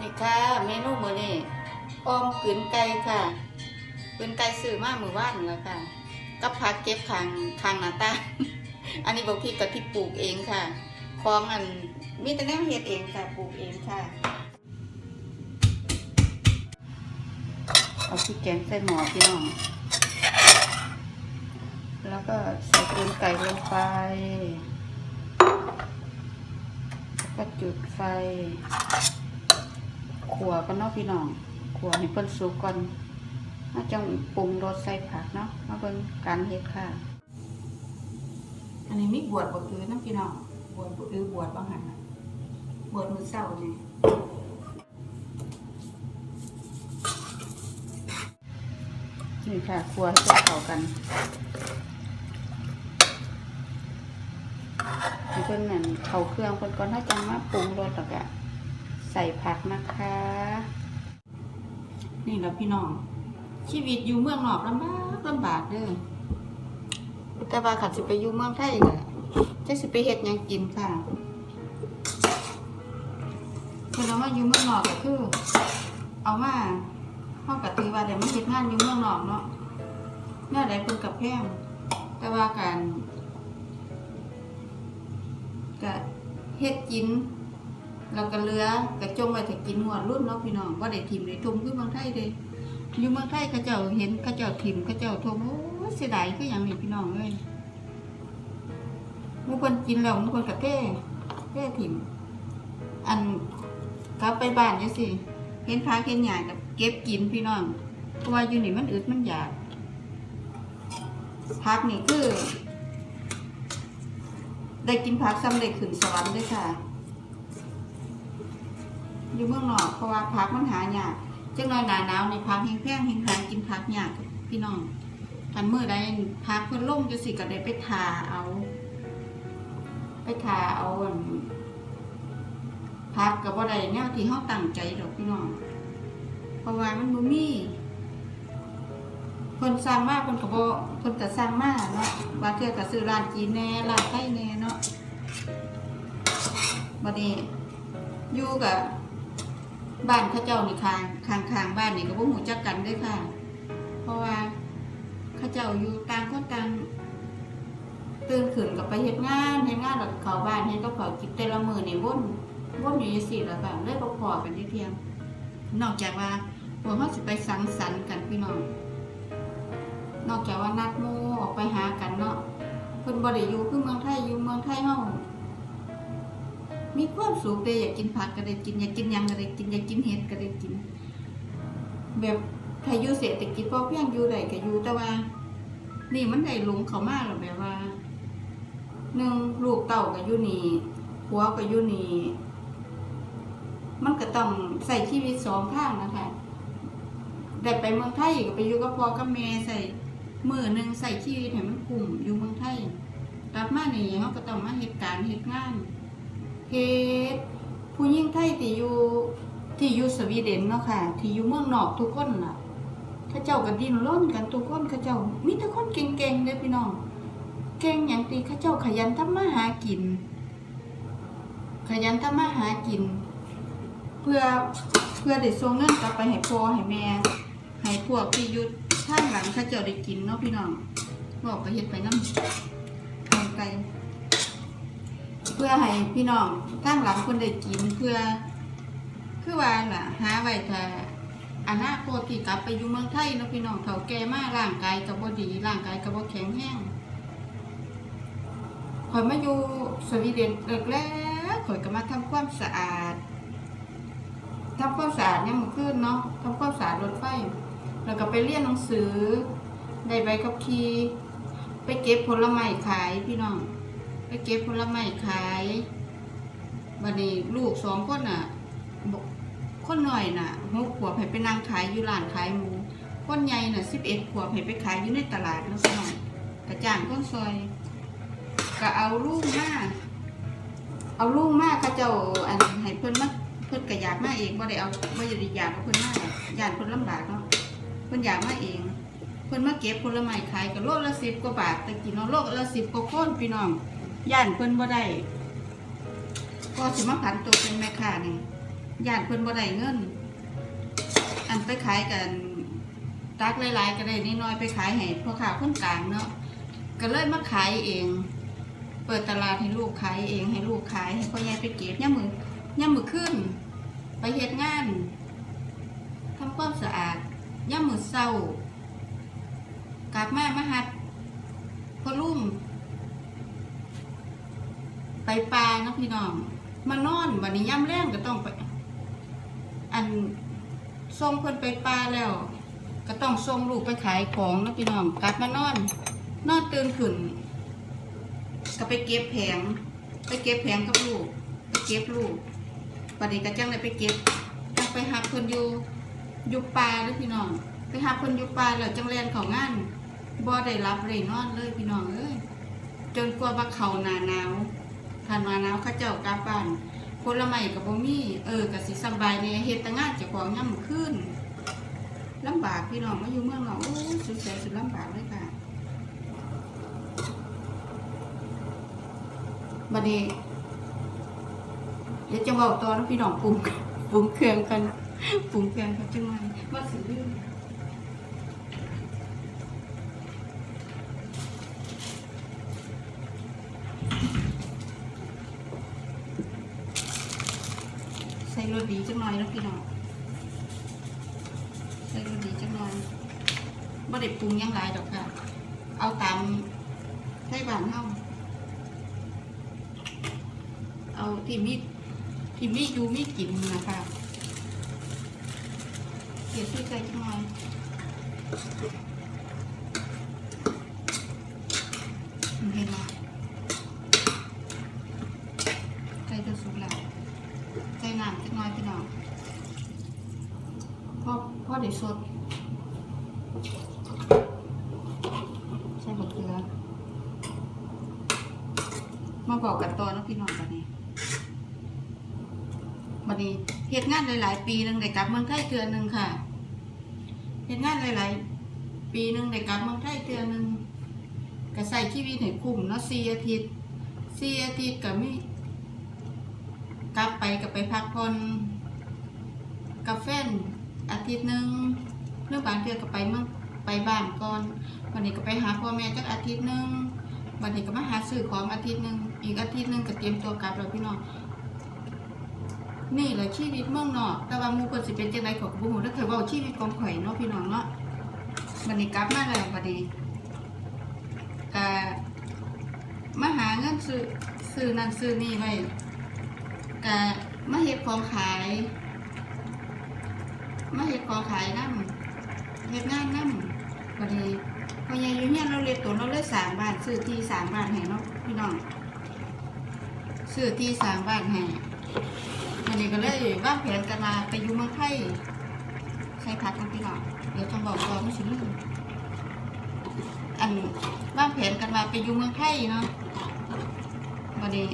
นี่ค่ะเมนูมื้อนี้ออมขืนไก่ค่ะขืนไก่ซื้อมามื้อวานนี่ล่ะค่ะกับผักเก็บข้างข้างหน้าตาอันนี้บอกพี่กับที่ปลูกเองค่ะของอันมีแต่แนวเฮ็ดเองค่ะปลูกเองค่ะ เอาพริกแกงใส่หม้อพี่น้องแล้วก็ใส่ขืนไก่ลงไปแล้วก็จุดไฟ ขัวกันเนาะพี่น้องขัวให้เพิ่นสุกก่อนมาจังปรุงรสใส่ผักเนาะมาเบิ่งการเฮ็ดค่ะ อันนี้มีบวชบ่คือน้ำพี่น้องบวชบ่คือบวชบางหันบวชมื้อเช้านี่นี่ค่ะขัวให้เข้ากันเพิ่นนั่นเข้าเครื่องเพิ่นก่อนถ้าจังมาปรุงรสแล้วก็ ใส่ผักนะคะ นี่แหละพี่น้อง ชีวิตอยู่เมืองนอกลำบากลำบากเด้อแต่ว่าขัดสิไปอยู่เมืองไทยก็จะสิไปเฮ็ดหยังกินค่ะคือเรามาอยู่เมืองนอกก็คือ เอามาเฮาก็ถือว่าได้มาเฮ็ดงานอยู่เมืองนอกเนาะแนวใดเพิ่นกับแพงแต่ว่าการก็เฮ็ดกิน เราก็เหลือกระจงไว้ถ้ากินหัวรุ่นเนาะพี่น้องว่าได้ทิมได้ทุ่มคือเมืองไทยเด้อยู่เมืองไทยเขาเจ้าเห็นเขาเจ้าทิมเขาเจ้าทุ่มโอ้เสียดายคือหยังนี่พี่น้องเอ้ยมื่อคนกินแล้วมื่อคนกระเต้เต้ทิมอันกลับไปบ้านจังซี่เห็นพาเห็นหญ้ากับเก็บกินพี่น้องเพราะว่าอยู่นี่มันอึดมันอยากพักนี่คือ ได้กินผักซ้ำได้ขึ้นสวรรค์ด้วยค่ะ อยู่เมืองนอกเพราะว่าพักมันหายากจังน้อยหนาหนาวนี่พักแห้งแพงแห้งหากินพักยากพี่น้องทันเมื่อใดพักเพิ่นลงจะสิก็ได้ไปทาเอา ไปทาเอาอันพักกับบ่ได้แนวที่เฮาตั้งใจดอกพี่น้องเพราะว่ามันบ่มีเพิ่นสร้างมาเพิ่นก็บ่เพิ่นก็สร้างมาเนาะว่าเทื่อก็ซื้อร้านจีนแน่ร้านไทยแน่เนาะบัดนี้อยู่กับ บ้านข้าเจ้านี่คางคางคางบ้านนี่ก็บ่หูจักกันด้วยค่ะ เพราะว่าข้าเจ้าอยู่ต่างคนต่างตื่นขึ้นกับไปเฮ็ดงานเฮ็ดงานแล้วเข้าบ้านเฮ็ดกับข้ากินแต่ละมื้อนี่วนวนอยู่จังซี่ล่ะค่ะเลยบ่พอกันที่เที่ยงนอกจากว่าพวกเฮาสิไปสังสรรค์กันพี่น้องนอกจากว่านัดหมู่ออกไปหากันเนาะเพิ่นบ่ได้อยู่คือเมืองไทยอยู่เมืองไทยเฮา มีความสุขเลยอยากกินผักก็ได้กินอยากกินยังก็ได้กินอยากกินเห็ดก็ได้กิน แบบถ้าอยู่เศรษฐกิจพอเพียงอยู่ได้ก็อยู่แต่ว่า นี่มันได้หลงเขามาแล้วแบบว่าหนึ่งลูกเต่าก็อยู่นี่ผัวก็อยู่นี่มันก็ต้องใส่ชีวิตสองทางนะคะได้ไปเมืองไทยก็ไปอยู่กับพ่อกับแม่ใส่มือหนึ่งใส่ชีวิตให้มันคุ้มอยู่เมืองไทยกลับมานี่เขาก็ต้องมาเหตุการณ์เหตุงาน เฮ็ดผู้หญิงไทยที่อยู่ที่อยู่สวีเดนเนาะค่ะ ที่อยู่เมืองนอกทุกคนน่ะเขาเจ้าก็ดิ้นร่นกันทุกคนเขาเจ้ามีแต่คนเก่งๆเด้พี่น้อง เก่งหยังตีเขาเจ้าขยันทำมาหากิน ขยันทำมาหากิน เพื่อเพื่อได้ส่งเงินกลับไปให้พ่อให้แม่ให้พวกที่อยู่ข้างหลังเขาเจ้าได้กินเนาะพี่น้องบอกก็เฮ็ดไปนำทางไกล พื่อให้พี่น้องข้างหลังคนได้กินเพื่อ คือว่าล่ะหาไว้ถ้าอนาคตที่กลับไปอยู่เมืองไทยเนาะพี่น้องเฒ่าแก่มากร่างกายก็บ่ดีร่างกายก็บ่แข็งแรงข่อยมาอยู่สวีเดนแรกๆข่อยก็มาทำความสะอาดทำความสะอาดยามมื้อคืนเนาะทำความสะอาดรถไฟแล้วก็ไปเรียนหนังสือ ได้ใบขับขี่ไปเก็บผลไม้ขายพี่น้อง เก็บผลไม้ขายบัดนี้ลูกสองคนน่ะบอกคนหน่อยน่ะหกขวบให้ไปนั่งขายอยู่ร้านขายหมูคนใหญ่น่ะสิบเอ็ดขวบให้ไปขายอยู่ในตลาดแล้วพี่น้องกระจ่างคนซอยก็เอาลูกมาเอาลูกมาเขาเจ้าอันให้เพิ่นมาเพิ่นก็อยากมาเองบ่ได้เอาบ่ได้อยากเอาเพิ่นมาย่านเพิ่นลำบากเนาะเพิ่นอยากมาเองเพิ่นมาเก็บผลไม้ขายก็โลละสิบกว่าบาทแต่กินเอาโลละสิบกว่าคนพี่น้อง ย่านเพิ่นบ่ได้ก็สิมาผันตัวเป็นแม่ค้านี่ญาติเพิ่นบ่ได้เงิน อันไปขายกันตักหลายๆก็ได้นิดน้อยไปขายให้พ่อค้าคนกลางเนาะก็เลยมาขายเอง เปิดตลาดให้ลูกขายเองให้ลูกขายให้พ่อใหญ่ไปเก็บย่ามือย่ามือขึ้น ไปเฮ็ดงานทำความสะอาดย่ามือเศร้ากลับมามาหัดพ่อลุงไปปลาเนาะพี่น้อง มานอนวันนี้ย่ำแรงก็ต้องไป อันส่งเพิ่นไปปลาแล้ว ก็ต้องส่งลูกไปขายของนะพี่น้องกลับมานอน นอนตื่นขึ้นก็ไปเก็บแผง ไปเก็บแผงกับลูก ไปเก็บลูกวันนี้ก็จังเลยไปเก็บจังไปหาเพิ่นอยู่อยู่ป่าเด้อพี่น้อง ไปหาเพิ่นอยู่ป่าแล้วจังแลนเขางานบ่ได้รับเลยนอนเลยพี่น้องเอ้ยจนกว่าว่าเขาหนาหนาว ทันหนาหนาวเขาเจ้ากลับบ้านผลไม้ก็บ่มีเออก็สิสบายแหน่เฮ็ดต่งานเจ้าของยามมื้นลำบากพี่น้องมาอยู่เมืองนอกโอ้ยสุดแสนสุดลำบากเลยค่ะบัดนี้เดี๋ยวจะบอกตอนพี่น้องปรุงปรุงเครื่องกันปรุงเครื่องกันจังไงมาสิลืมใส่รสดีจังหน่อยแล้วพี่น้องใส่รสดีจังหน่อยบ่ได้ปรุงยังหลายดอกค่ะ เอาตามใส่บ้านเฮาเอาที่มีที่มีอยู่มีกินนะคะเดี๋ยวช่วยใจจังหน่อยเห็นไหมใจจะสุกแล้วใจน้ำจังหน่อยพี่น้องพ่ อพ่อเดี๋ยวสดใส่บะเกลือ มาบอกกันตอนะพี่น้องกันนี้วันนี้เหตุงานหลาย ๆ ปีหนึ่งได้กลับเมืองไทยเทือนหนึ่งค่ะเหตุงานหลาย ๆ ปีหนึ่งได้กลับเมืองไทยเทือนหนึ่งก็ใส่ชีวิตให้คุ้มเนาะสี่อาทิตย์สี่อาทิตย์ก็มีกลับไปก็ไปพักผ่อนกับแฟน อาทิตย์หนึ่งเรื่องบางเทื่อก็ไปเมืองไปบ้านก่อนวันนี้ก็ไปหาพ่อแม่จักอาทิตย์หนึ่งวันนี้ก็มาหาซื้อของอาทิตย์หนึ่งอีกอาทิตย์หนึ่งก็เตรียมตัวกลับแล้วพี่น้องนี่แหละชีวิตเมืองนอกแต่ว่ามูเปิดสิเป็นจังไดของบุหูถ้าเคยว่าชีวิตของข่อยเนาะพี่น้องเนาะวันนี้กลับมาแล้ววันนี้ก็มาหาเงินซื้อซื้อนั่นซื้อนี่ไว้ก็มาเฮ็ดของขาย มาเฮ็ดขอขายนั่เฮ็ดงานนั่วันนี้พอยายอยู่เนี่ยเราเลยตัวเราเลยสางบ้านซื้อที่สางบ้านให้เนาะพี่น้องซื้อที่สางบ้านให้วันนี้ก็เลยวาแผนกันมาไปอยู่เมืองไทยใช้พักกันพี่น้องเดี๋ยวจะบอกก่อนไม่สิลืมอันวาแผนกันมาไปอยู่เมืองไทยเนาะวันนี้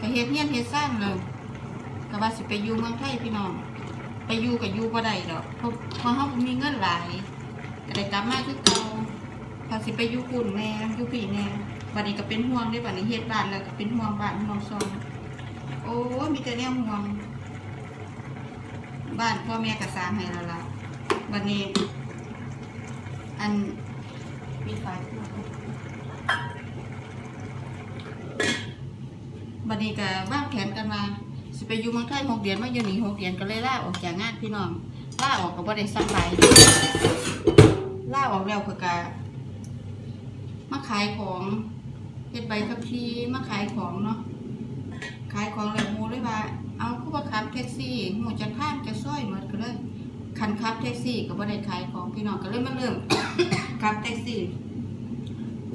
ก็เฮ็ดเฮียเฮ็ดสร้างเลยก็ว่าสิไปอยู่เมืองไทยพี่น้อง ไปอยู่กับอยู่บ่ได้ดอกเพราะเพราะเฮามีเงินหลายก็ได้กลับมาคือเก่าพอสิไปอยู่ปุ่นแม่อยู่ปีแน่บัดนี้ก็เป็นห่วงได้บัดนี้เฮ็ดบ้านแล้วก็เป็นห่วงบ้านห่วงซองโอ้มีแต่แนวห่วง บ้านพ่อแม่ก็สร้างให้แล้วล่ะบัดนี้ อันมีไฟบัดนี้ก็วางแผนกันมา สิไปอยู่เมืองไทยหกเดือนมาอยู่นี่หกเดือนก็เลยลาออกจากงานพี่น้องลาออกก็บ่ได้สำบายล่าออกแล้วคือกะมาขายของเฮ็ดใบขับขี่มาขายของเนาะขายของแล้วมูเลยว่าเอาคือว่าขับแท็กซี่หมูจะข้ามจะซ้อยหมดก็เลยคันขับแท็กซี่ก็บ่ได้ขายของพี่น้องก็เลยมาเริ่มขับแท็กซี่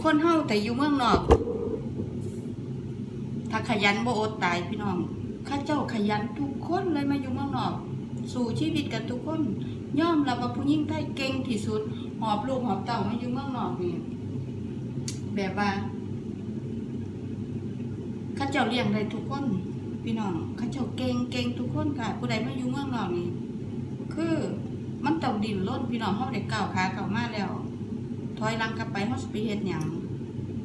คนเฮาแต่อยู่เมืองนอก ถ้าขยันบ่อดตายพี่น้อง ข้าเจ้าขยันทุกคนเลยมาอยู่เมืองนอก สู่ชีวิตกันทุกคนย่อมรับว่าผู้หญิงไทยเก่งที่สุด หอบลูกหอบเต่ามาอยู่เมืองนอกนี่แบบว่าข้าเจ้าเลี้ยงได้ทุกคน พี่น้องข้าเจ้าเก่งเก่งทุกคนค่ะ ผู้ใดมาอยู่เมืองนอกนี่คือมันต้องดิ้นรนพี่น้องเขาได้ก้าวขาเข้ามาแล้ว ถอยหลังกลับไปเขาสิไปเฮ็ดหยัง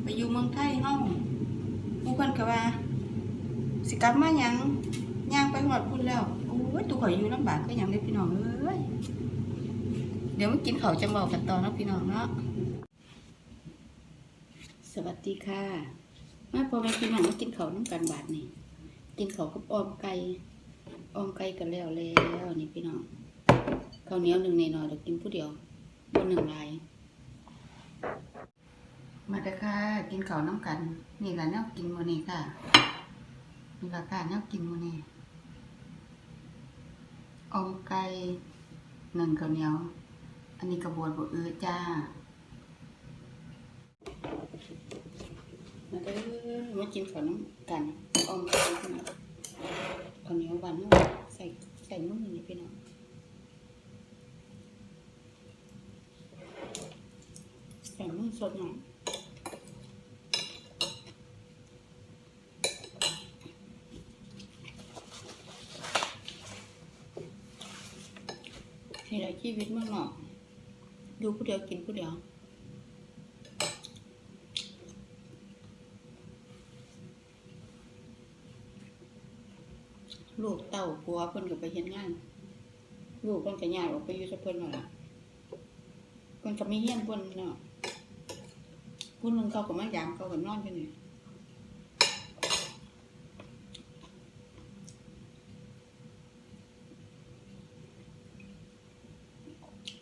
ไปอยู่เมืองไทยเฮาผู้เพิ่นก็ว่า สิกลับมาหยังย่างไปหอดพุ่นแล้วโอ้ยตัวข่อยอยู่ลำบากก็ยังได้พี่น้องเอ้ยเดี๋ยวมากินข้าวจะบอกกันต่อนะพี่น้องเนาะสวัสดีค่ะ มาพอแม่พี่น้องมากินข้าวน้ำกันบาทนี่กินข้าวกับออมไก่ออมไก่กันแล้วแล้วนี่พี่น้องข้าวเหนียวหนึ่งในน้อยเดี๋ยวกินผู้เดียวบนหนึ่งลายมาเด้อค่ะ กินข้าวน้ำกัน นี่แหละแนวกินมือนี้ค่ะ นี่ละค่ะแนวกินมื้อนี้อมไก่หนึ่งข้าวเหนียว อันนี้กระบวนบวอือจ้ามาเด้อมากินขน้ำกันอมไก่พี่น้องข้าวเหนียวหวานใส่ใส่มือนี่พี่น้องใส่มือสดหน่อย นี่แหละชีวิตเมืองนอกอยู่ผู้เดียวกินผู้เดียวลูกเต้าผัวเพิ่นก็ไปเฮ็ดงาน ลูกเพิ่นก็ย้ายออกไปอยู่กับเพิ่นนั่นล่ะเพิ่นก็มีเฮียนเพิ่นเนาะผู้หนึงเขาก็มายามเขาก็นอนอยู่นี่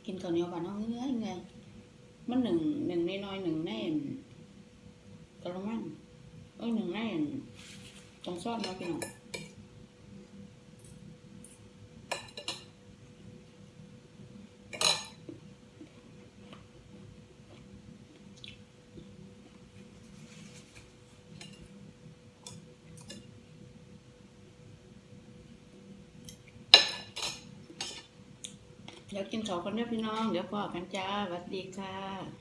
กินข้าวเหนียวบ้านเอาเงยเงยมันหนึ่งหนึ่งในน้อยหนึ่งในกะละมังเอ้ยหนึ่งในต้องซ่อนมาะพี่น้อง เดี๋ยวกินข้าวกันเด้อพี่น้อง เดี๋ยวพ่อกันจ้าสวัสดีค่ะ